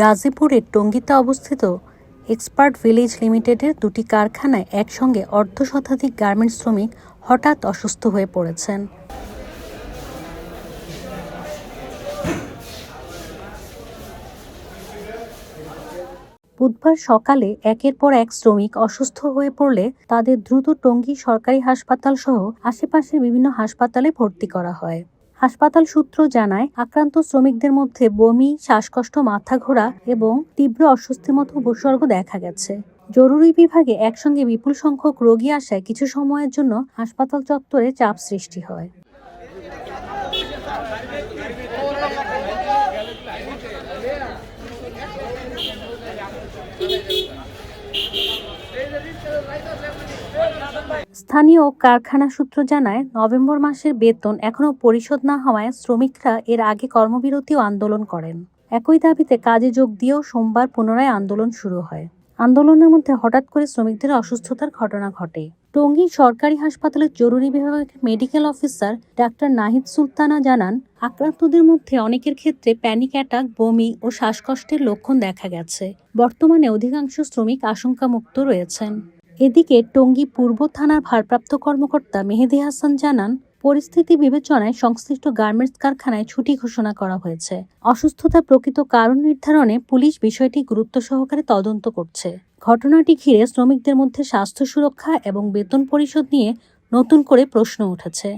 গাজীপুরের টঙ্গিতে অবস্থিত expert village লিমিটেডের দুটি কারখানায় একসঙ্গে অর্ধ শতাধিক গার্মেন্টস শ্রমিক হঠাৎ অসুস্থ হয়ে পড়েছেন। বুধবার সকালে একের পর এক শ্রমিক অসুস্থ হয়ে পড়লে তাদের দ্রুত টঙ্গী সরকারি হাসপাতাল সহ আশেপাশের বিভিন্ন হাসপাতালে ভর্তি করা হয়। হাসপাতাল সূত্র জানায়, আক্রান্ত শ্রমিকদের মধ্যে বমি, শ্বাসকষ্ট, মাথা ঘোরা এবং তীব্র অস্বস্তির মতো উপসর্গ দেখা গেছে। জরুরি বিভাগে একসঙ্গে বিপুল সংখ্যক রোগী আসায় কিছু সময়ের জন্য হাসপাতাল চত্বরে চাপ সৃষ্টি হয়। স্থানীয় কারখানা সূত্র জানায়, নভেম্বর মাসের বেতন এখনও পরিশোধ না হওয়ায় শ্রমিকরা এর আগে কর্মবিরতি ও আন্দোলন করেন। একই দাবিতে কাজে যোগ দিয়েও সোমবার পুনরায় আন্দোলন শুরু হয়। আন্দোলনের মধ্যে হঠাৎ করে শ্রমিকদের অসুস্থতার ঘটনা ঘটে। টঙ্গী সরকারি হাসপাতালের জরুরি বিভাগের মেডিকেল অফিসার ডাক্তার নাহিদ সুলতানা জানান, আক্রান্তদের মধ্যে অনেকের ক্ষেত্রে প্যানিক অ্যাটাক, বমি ও শ্বাসকষ্টের লক্ষণ দেখা গেছে। বর্তমানে অধিকাংশ শ্রমিক আশঙ্কামুক্ত রয়েছেন। এদিকে টঙ্গী পূর্ব থানার ভারপ্রাপ্ত কর্মকর্তা মেহেদি হাসান জানান, পরিস্থিতি বিবেচনায় সংশ্লিষ্ট গার্মেন্টস কারখানায় ছুটি ঘোষণা করা হয়েছে। অসুস্থতা প্রকৃত কারণ নির্ধারণে পুলিশ বিষয়টি গুরুত্ব সহকারে তদন্ত করছে। ঘটনাটি ঘিরে শ্রমিকদের মধ্যে স্বাস্থ্য সুরক্ষা এবং বেতন পরিশোধ নিয়ে নতুন করে প্রশ্ন উঠেছে।